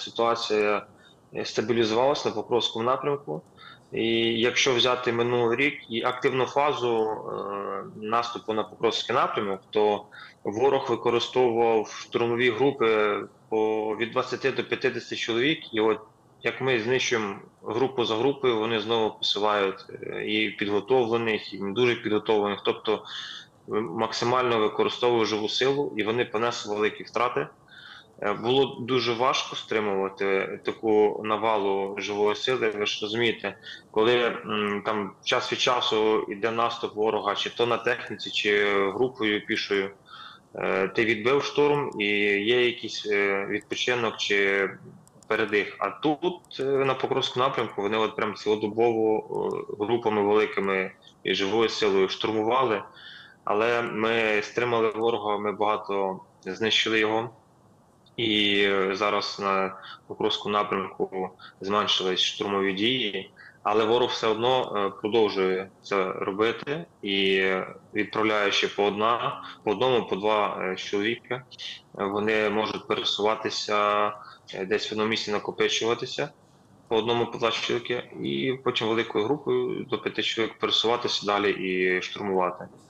ситуація стабілізувалася на Покровському напрямку. І якщо взяти минулий рік і активну фазу е, наступу на Покровський напрямок, то ворог використовував штурмові групи по від 20 до 50 чоловік, і от як ми знищуємо групу за групою, вони знову посилають е, і підготовлених, і не дуже підготовлених, тобто максимально використовують живу силу, і вони понесли великі втрати. Е, Було дуже важко стримувати таку навалу живої сили. Ви ж розумієте, коли там час від часу йде наступ ворога, чи то на техніці, чи групою пішою, е, ти відбив штурм і є якийсь е, відпочинок чи передих. А тут на Покровському напрямку вони от прям цілодобово групами великими і живою силою штурмували. Але ми стримали ворога, ми багато знищили його. І зараз на Покровському напрямку зменшились штурмові дії, але ворог все одно е, продовжує це робити і відправляючи по одна, по одному, по два е, чоловіка, вони можуть пересуватися е, десь в одному місці накопичуватися по одному по два чоловіки, і потім великою групою до п'яти чоловік пересуватися далі і штурмувати.